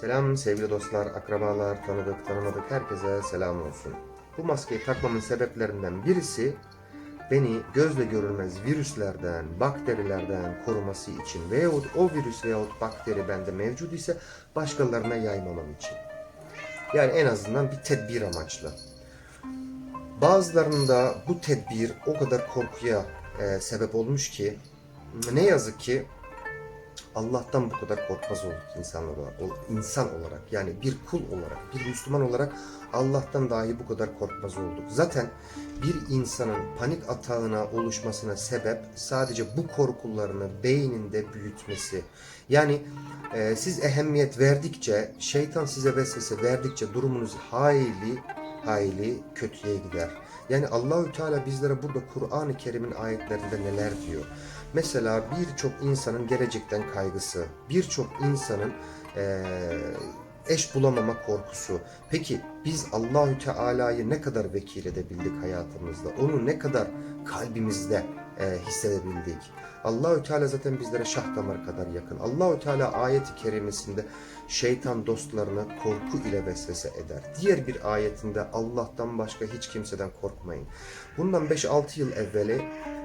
Selam sevgili dostlar, akrabalar, tanıdık, tanımadık herkese selam olsun. Bu maskeyi takmamın sebeplerinden birisi beni gözle görülmez virüslerden, bakterilerden koruması için veyahut o virüs veyahut bakteri bende mevcut ise başkalarına yaymamam için. Yani en azından bir tedbir amaçlı. Bazılarında bu tedbir o kadar korkuya e, sebep olmuş ki ne yazık ki Allah'tan bu kadar korkmaz olduk insanlar olarak, insan olarak yani bir kul olarak, bir Müslüman olarak Allah'tan dahi bu kadar korkmaz olduk. Zaten bir insanın panik atağına oluşmasına sebep sadece bu korkularını beyninde büyütmesi. Yani e, siz ehemmiyet verdikçe, şeytan size vesvese verdikçe durumunuz hayli hayli kötüye gider. Yani Allahü Teala bizlere burada Kur'an-ı Kerim'in ayetlerinde neler diyor? Mesela birçok insanın gelecekten kaygısı, birçok insanın eee, eş bulamama korkusu. Peki biz Allahü Teala'yı ne kadar vekil edebildik hayatımızda? Onu ne kadar kalbimizde eee, hissedebildik? Allahü Teala zaten bizlere şah damar kadar yakın. Allahü Teala ayeti kerimesinde şeytan dostlarını korku ile vesvese eder. Diğer bir ayetinde Allah'tan başka hiç kimseden korkmayın. Bundan 5-6 yıl evveli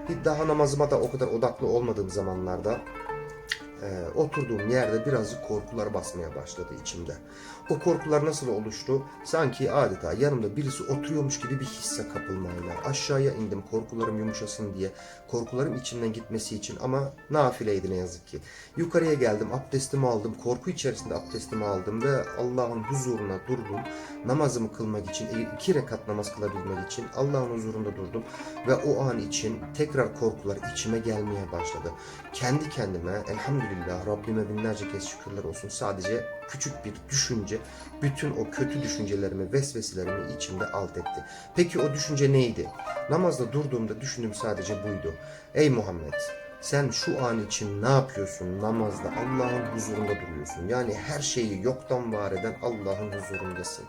bir daha namazıma da o kadar odaklı olmadığım zamanlarda e, oturduğum yerde birazcık korkular basmaya başladı içimde. O korkular nasıl oluştu? Sanki adeta yanımda birisi oturuyormuş gibi bir hisse kapılmayla. Aşağıya indim korkularım yumuşasın diye. Korkularım içimden gitmesi için ama nafileydi ne yazık ki. Yukarıya geldim, abdestimi aldım. Korku içerisinde abdestimi aldım ve Allah'ın huzuruna durdum. Namazımı kılmak için, iki rekat namaz kılabilmek için Allah'ın huzurunda durdum. Ve o an için tekrar korkular içime gelmeye başladı. Kendi kendime elhamdülillah Rabbime binlerce kez şükürler olsun. Sadece küçük bir düşünce bütün o kötü düşüncelerimi, vesveselerimi içimde alt etti. Peki o düşünce neydi? Namazda durduğumda düşündüğüm sadece buydu. Ey Muhammed sen şu an için ne yapıyorsun namazda Allah'ın huzurunda duruyorsun. Yani her şeyi yoktan var eden Allah'ın huzurundasın.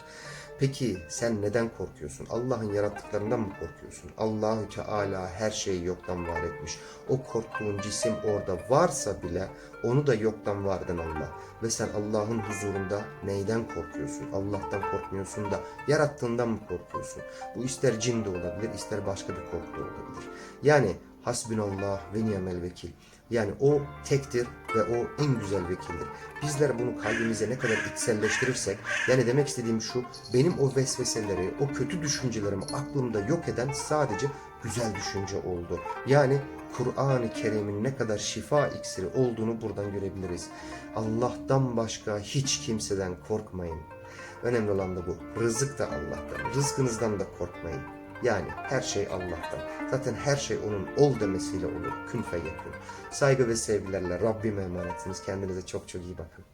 Peki sen neden korkuyorsun? Allah'ın yarattıklarından mı korkuyorsun? Allahü Teala her şeyi yoktan var etmiş. O korktuğun cisim orada varsa bile onu da yoktan var eden Allah. Ve sen Allah'ın huzurunda neyden korkuyorsun? Allah'tan korkmuyorsun da yarattığından mı korkuyorsun? Bu ister cin de olabilir, ister başka bir korku da olabilir. Yani hasbinallah ve ni'mel vekil. Yani o tektir ve o en güzel vekildir. Bizler bunu kalbimize ne kadar içselleştirirsek, yani demek istediğim şu, benim o vesveseleri, o kötü düşüncelerimi aklımda yok eden sadece güzel düşünce oldu. Yani Kur'an-ı Kerim'in ne kadar şifa iksiri olduğunu buradan görebiliriz. Allah'tan başka hiç kimseden korkmayın. Önemli olan da bu. Rızık da Allah'tan. Rızkınızdan da korkmayın. Yani her şey Allah'tan. Zaten her şey onun ol demesiyle olur. Kün feyekun. Saygı ve sevgilerle Rabbime emanetsiniz. Kendinize çok çok iyi bakın.